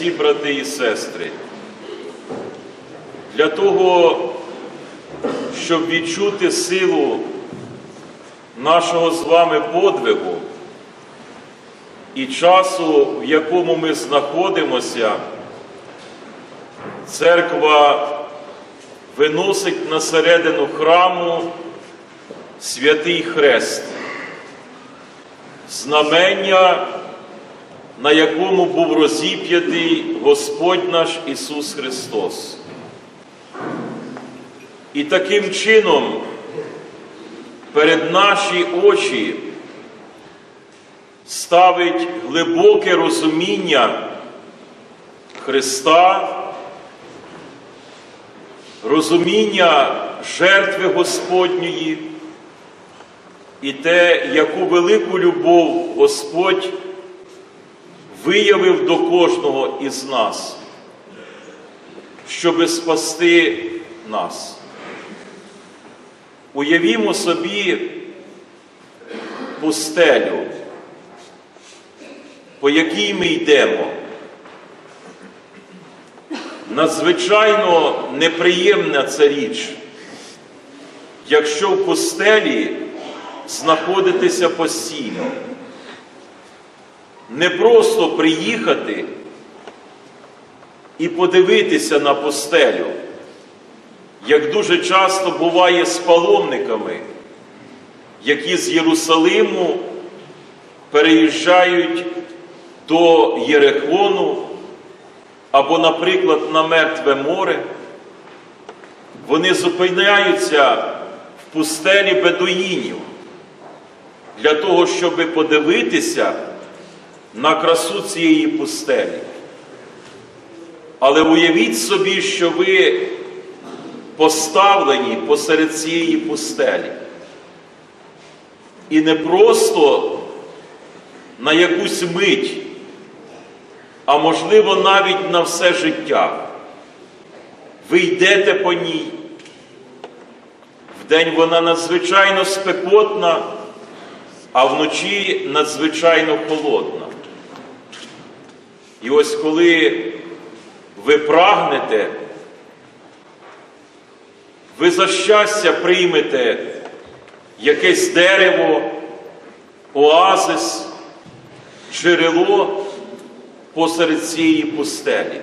Христі, брати і сестри, для того, щоб відчути силу нашого з вами подвигу і часу, в якому ми знаходимося, церква виносить на середину храму святий хрест, знамення, на якому був розіп'ятий Господь наш Ісус Христос. І таким чином перед наші очі ставить глибоке розуміння Христа, розуміння жертви Господньої і те, яку велику любов Господь виявив до кожного із нас, щоби спасти нас. Уявімо собі пустелю, по якій ми йдемо. Надзвичайно неприємна ця річ, якщо в пустелі знаходитися постійно. Не просто приїхати і подивитися на пустелю, як дуже часто буває з паломниками, які з Єрусалиму переїжджають до Єрехону або, наприклад, на Мертве море, вони зупиняються в пустелі бедуїнів для того, щоб подивитися на красу цієї пустелі. Але уявіть собі, що ви поставлені посеред цієї пустелі. І не просто на якусь мить, а можливо навіть на все життя. Ви йдете по ній. Вдень вона надзвичайно спекотна, а вночі надзвичайно холодна. І ось коли ви прагнете, ви за щастя приймете якесь дерево, оазис, джерело посеред цієї пустелі.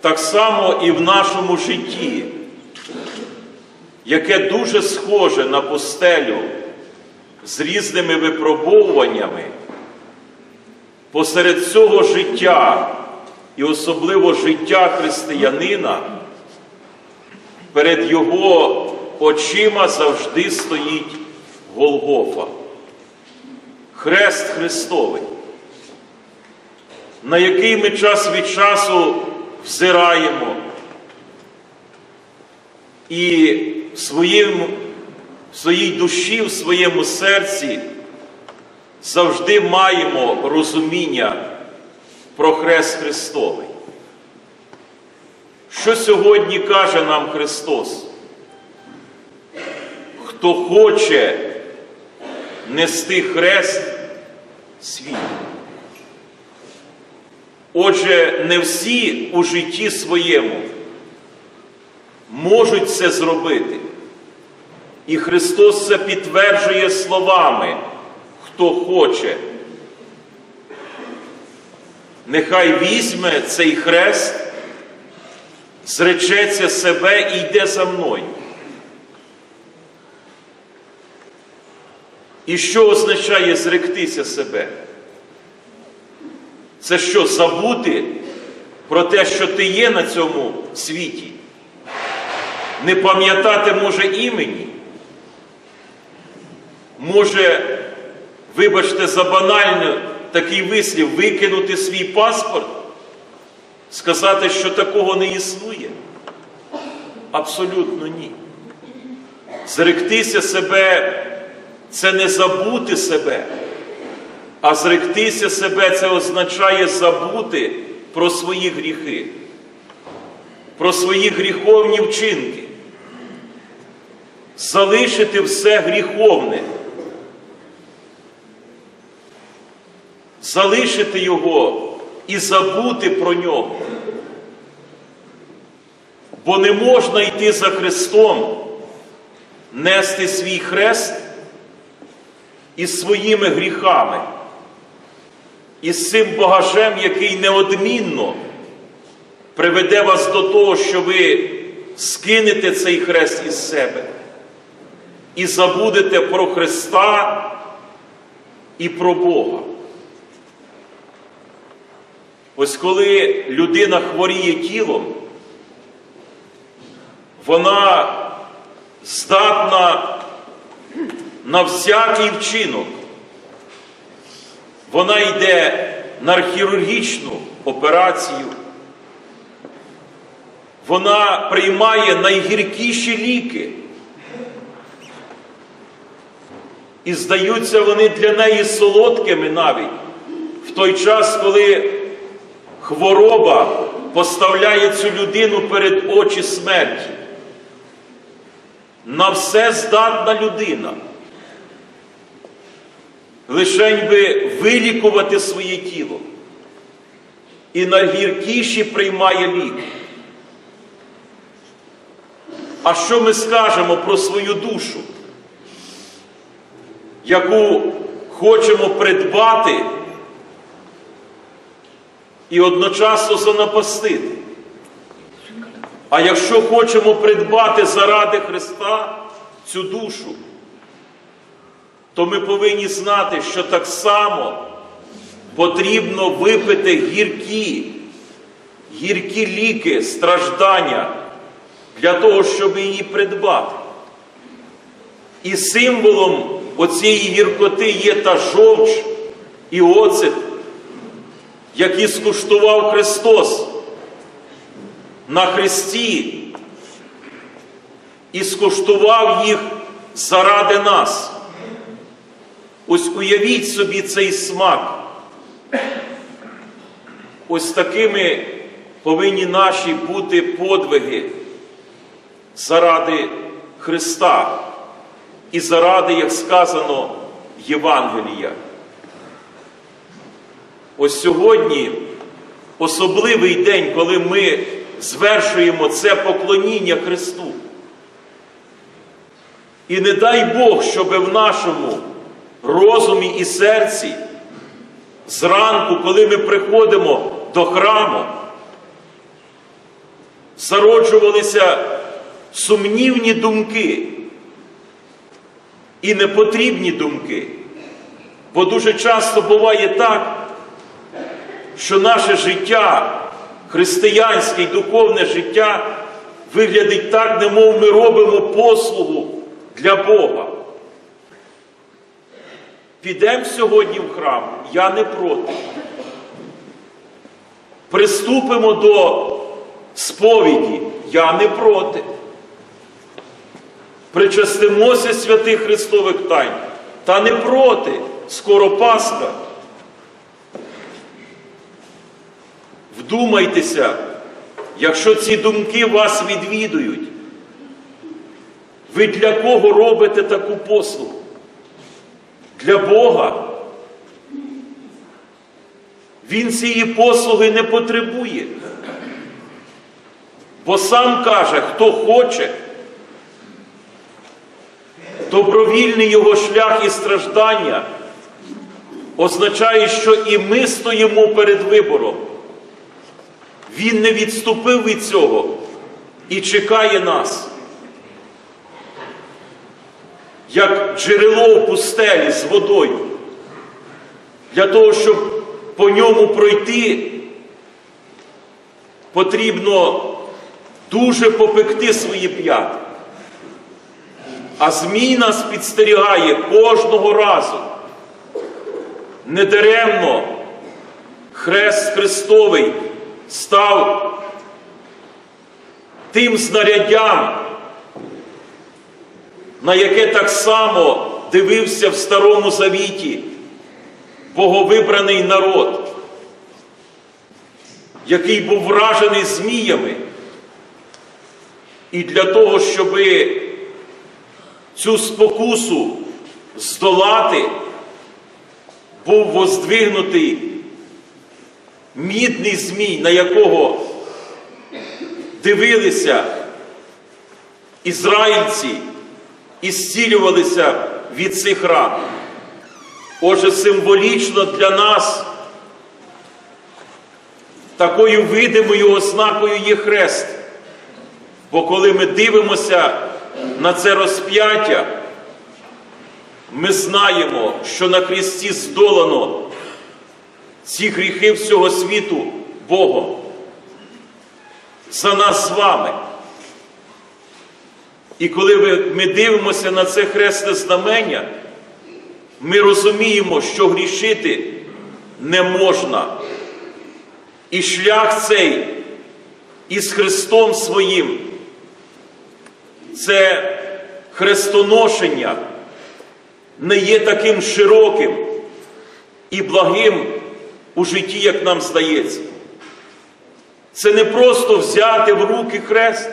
Так само і в нашому житті, яке дуже схоже на пустелю з різними випробовуваннями, посеред цього життя і особливо життя християнина, перед його очима завжди стоїть Голгофа, Хрест Христовий, на який ми час від часу взираємо і в, своєму, в своїй душі, в своєму серці завжди маємо розуміння про Хрест Христовий. Що сьогодні каже нам Христос? Хто хоче нести хрест свій. Отже, не всі у житті своєму можуть це зробити. І Христос це підтверджує словами, хто хоче. Нехай візьме цей хрест, зречеться себе і йде за мною. І що означає зректися себе? Це що, забути про те, що ти є на цьому світі? Не пам'ятати може імені? Може, вибачте, за банально такий вислів, викинути свій паспорт, сказати, що такого не існує? Абсолютно ні. Зректися себе це не забути себе, а зректися себе це означає забути про свої гріхи, про свої гріховні вчинки, залишити все гріховне залишити Його і забути про нього. Бо не можна йти за Христом, нести свій хрест із своїми гріхами, із цим багажем, який неодмінно приведе вас до того, що ви скинете цей хрест із себе і забудете про Христа і про Бога. Ось коли людина хворіє тілом, вона здатна на всякий вчинок. Вона йде на хірургічну операцію. Вона приймає найгіркіші ліки. І здаються вони для неї солодкими навіть в той час, коли хвороба поставляє цю людину перед очі смерті. На все здатна людина. Лишень би вилікувати своє тіло. І найгіркіші приймає лік. А що ми скажемо про свою душу, яку хочемо придбати і одночасно занапастити? А якщо хочемо придбати заради Христа цю душу, то ми повинні знати, що так само потрібно випити гіркі, гіркі ліки, страждання для того, щоб її придбати. І символом оцієї гіркоти є та жовч і оцет, які скуштував Христос на Христі і скуштував їх заради нас. Ось уявіть собі цей смак. Ось такими повинні наші бути подвиги заради Христа і заради, як сказано, Євангелія. Ось сьогодні особливий день, коли ми звершуємо це поклоніння Христу. І не дай Бог, щоб в нашому розумі і серці зранку, коли ми приходимо до храму, зароджувалися сумнівні думки і непотрібні думки. Бо дуже часто буває так, що наше життя, християнське і духовне життя виглядить так, немов ми робимо послугу для Бога. Підемо сьогодні в храм, я не проти. Приступимо до сповіді, я не проти. Причастимося святих Христових тайн, та не проти, скоро Пасха. Вдумайтеся, якщо ці думки вас відвідують, ви для кого робите таку послугу? Для Бога. Він цієї послуги не потребує. Бо сам каже, хто хоче, добровільний його шлях і страждання означає, що і ми стоїмо перед вибором. Він не відступив від цього і чекає нас. Як джерело в пустелі з водою, для того, щоб по ньому пройти, потрібно дуже попекти свої п'яти. А Змій нас підстерігає кожного разу. Недаремно Хрест Христовий став тим знаряддям, на яке так само дивився в Старому Завіті боговибраний народ, який був вражений зміями. І для того, щоб цю спокусу здолати, був воздвигнутий мідний змій, на якого дивилися ізраїльці і зцілювалися від цих ран. Отже, символічно для нас такою видимою ознакою є хрест. Бо коли ми дивимося на це розп'яття, ми знаємо, що на хресті здолано ці гріхи всього світу Богом. За нас з вами. І коли ми дивимося на це хресне знамення, ми розуміємо, що грішити не можна. І шлях цей із Христом своїм це хрестоношення не є таким широким і благим у житті, як нам здається. Це не просто взяти в руки хрест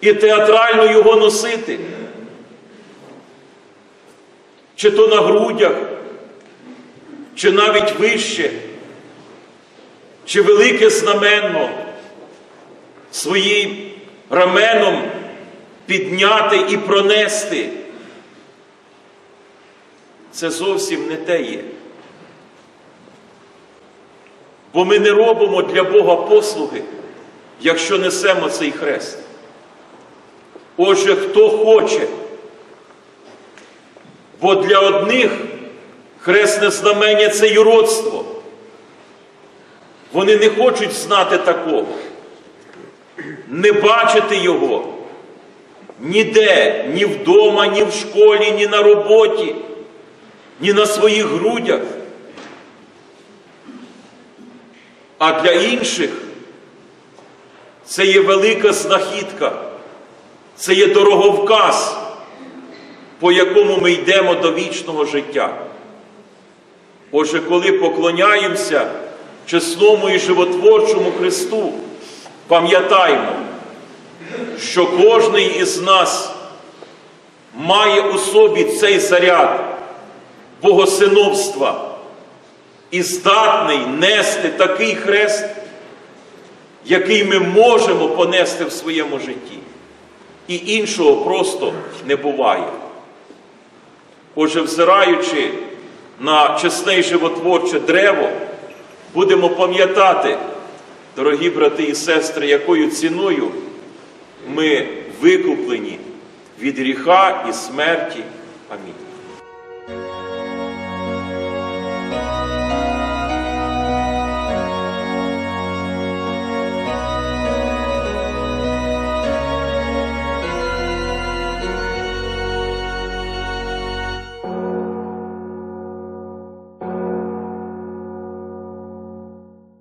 і театрально його носити, чи то на грудях, чи навіть вище, чи велике знаменно своїм раменом підняти і пронести. Це зовсім не те є. Бо ми не робимо для Бога послуги, якщо несемо цей хрест. Отже, хто хоче, бо для одних хресне знамення це юродство. Вони не хочуть знати такого, не бачити його ніде, ні вдома, ні в школі, ні на роботі, ні на своїх грудях. А для інших це є велика знахідка, це є дороговказ, по якому ми йдемо до вічного життя. Отже, коли поклоняємося чесному і животворчому Христу, пам'ятаймо, що кожний із нас має у собі цей заряд богосиновства і здатний нести такий хрест, який ми можемо понести в своєму житті. І іншого просто не буває. Отже, взираючи на чесне і животворче древо, будемо пам'ятати, дорогі брати і сестри, якою ціною ми викуплені від гріха і смерті. Амінь.